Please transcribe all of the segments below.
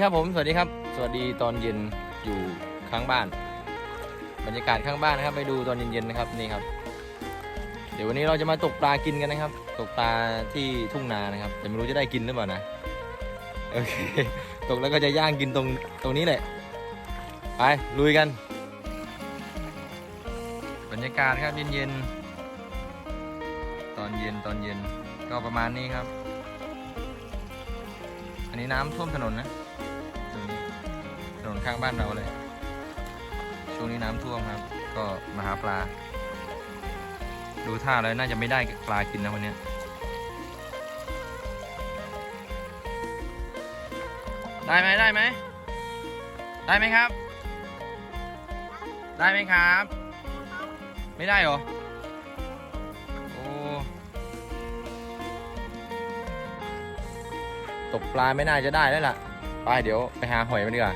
ีครับผมสวัสดีครับ สวัสดีตอนเย็นอยู่ข้างบ้าน บรรยากาศข้างบ้านนะครับ ไปดูตอนเย็นๆนะครับนี่ครับ เดี๋ยววันนี้เราจะมาตกปลากินกันนะครับ ตกปลาที่ทุ่งนานะครับแต่ไม่รู้จะได้กินหรือเปล่านะโอเคตกแล้วก็จะย่างกินตรงตรงนี้แหละไปลุยกัน บรรยากาศครับเย็นๆตอนเย็นตอนเย็นก็ประมาณนี้ครับ อันนี้น้ำท่วมถนนนะ ข้างบ้านเราเลย ช่วงนี้น้ำท่วมครับ ก็มาหาปลา ดูท่าแล้วน่าจะไม่ได้ปลากินนะวันนี้ได้ไหมได้ไหมได้ไหมครับ ได้ไหมครับ ไม่ได้เหรอโอ้ตกปลาไม่น่าจะได้แล้วล่ะ ไปเดี๋ยวไปหาหอยมันดีกว่า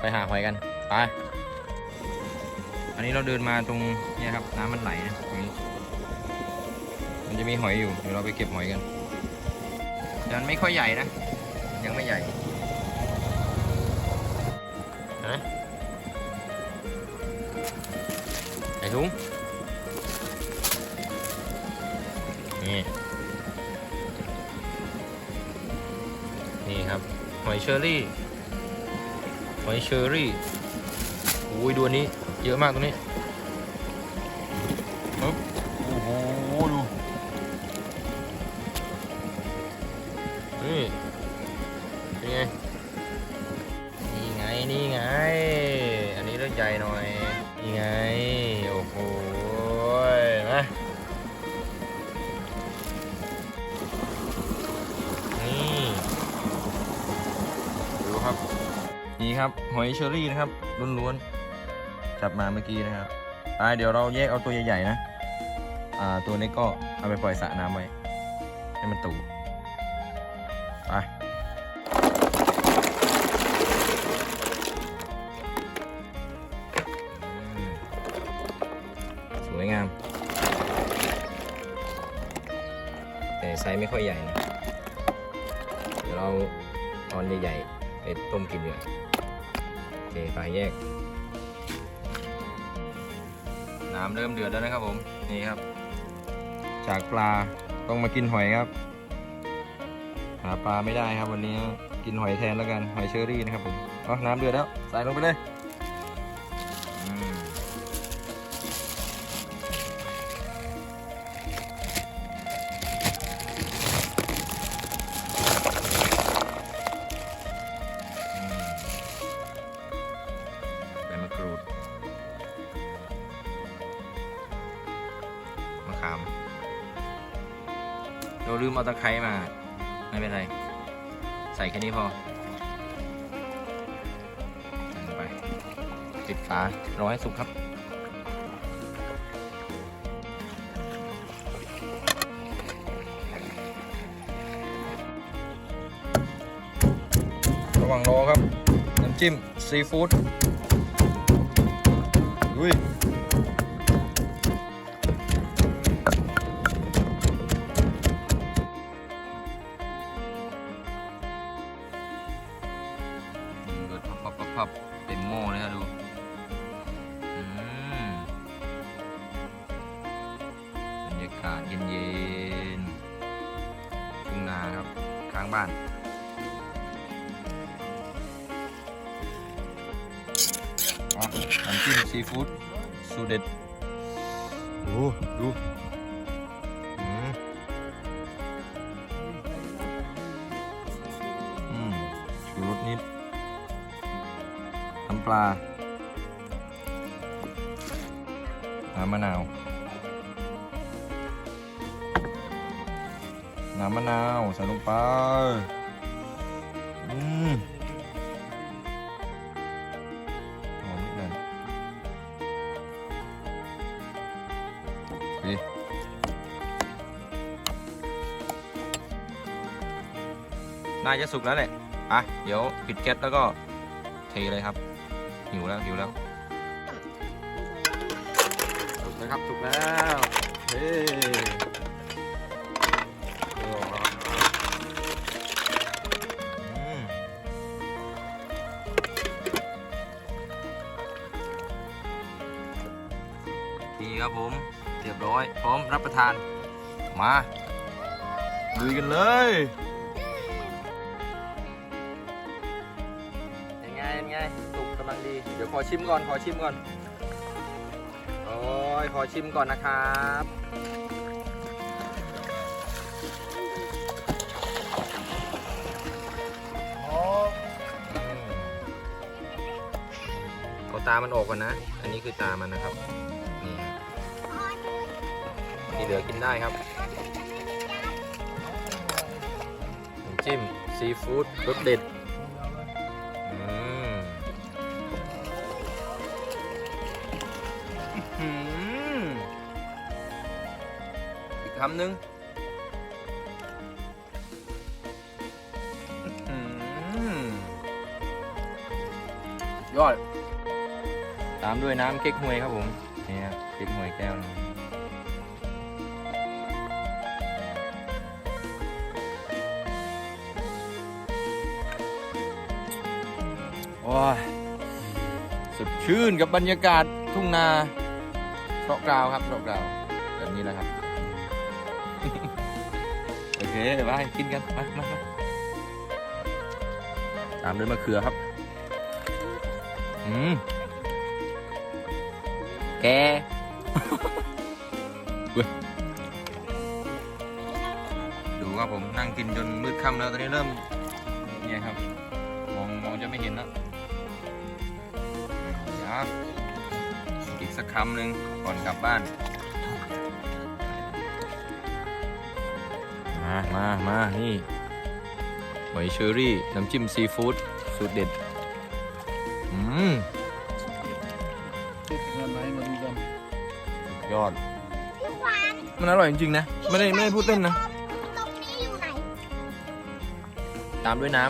ไปหาหอยกัน ไป อันนี้เราเดินมาตรงเนี่ยครับ น้ำมันไหลนะตรงนี้ มันจะมีหอยอยู่ เดี๋ยวเราไปเก็บหอยกันแต่มันไม่ค่อยใหญ่นะ ยังไม่ใหญ่เห็นไหมไอ้ทุงนี่ นี่ครับ หอยเชอรี่ หอยเชอรี่โอ้ยดูอันนี้เยอะมากตรงนี้ นี่ครับหอยเชอรี่นะครับล้วนๆจับมาเมื่อกี้นะครับอ่าเดี๋ยวเราแยกเอาตัวใหญ่ๆนะอ่าตัวนี้ก็เอาไปปล่อยสระน้ำไว้ให้มันตูไปสวยงาม แต่ไซส์ไม่ค่อยใหญ่นะ เดี๋ยวเราตอนใหญ่ๆ ไปต้มกินเนี่ยโอเคไปแยก น้ำเริ่มเดือดแล้วนะครับผม นี่ครับ จากปลาต้องมากินหอยครับ หาปลาไม่ได้ครับวันนี้ กินหอยแทนแล้วกัน หอยเชอรี่นะครับผม เอาน้ำเดือดแล้ว ใส่ลงไปเลย เราลืมเอาตะไคร้มา ไม่เป็นไร ใส่แค่นี้พอไปปิดฝารอให้สุกครับ ระหว่างรอครับ น้ำจิ้ม ซีฟู้ดอุ้ย พับเต็มหม้อเลยนะดูอืมบรรยากาศเย็นๆทุ่งนาครับข้างบ้านอ๋อน้ำจิ้มซีฟู้ดสูเด็ดโอ้ดู ปลา น้ำมะนาว น้ำมะนาวใส่ลงไป อืมหอมนิดหน่อยโอเคน่าจะสุกแล้วแหละอะ เดี๋ยวปิดแก๊สแล้วก็เทเลยครับ หิวแล้วหิวแล้วสุกแล้ครับถูกแล้วเฮ้ยดีครับผมเรียบร้อย พร้อมรับประทาน มาดูยกันเลยเป็นไงเป็นไงสุกำลังดี เดี๋ยวขอชิมก่อน ขอชิมก่อน โอ้ย ขอชิมก่อนนะครับอืมเอาตามันออกก่อนนะ อันนี้คือตามันนะครับ นี่ฮะที่เหลือกินได้ครับน้ำจิ้มซีฟู้ดรสเด็ด คำหนึ่งอื้อหือยอด ตามด้วยน้ำเก๊กฮวยครับผมนี่ครับเก๊กฮวยแก้วนึงโอ้ยสดชื่นกับบรรยากาศทุ่งนาเพราะกราวครับเพราะกราวแบบนี้แหละครับ โอเคมากินกันมามามาตามด้วยมะเขือครับ อืม แกเว้ยดูครับผมนั่งกินจนมืดค่ำแล้วตอนนี้เริ่มเนี่ยครับ มองมองจะไม่เห็นแล้วเดี๋ยวอีกสักคำหนึ่งก่อนกลับบ้าน มามามานี่หอยเชอรี่ น้ำจิ้มซีฟู้ดสูตรเด็ด อืมติดงานไหนมาดูกันยอดมันอร่อยจริงๆนะ ไม่ได้ไม่ได้พูดเต้นนะ ตรงนี้อยู่ไหน ตามด้วยน้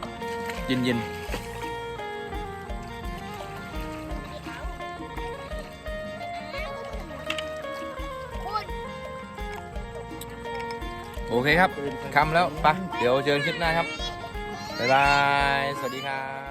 ำเย็นๆ โอเคครับคำแล้วไปเดี๋ยวเจอกันคลิปหน้าครับบ๊ายบาย สวัสดีครับ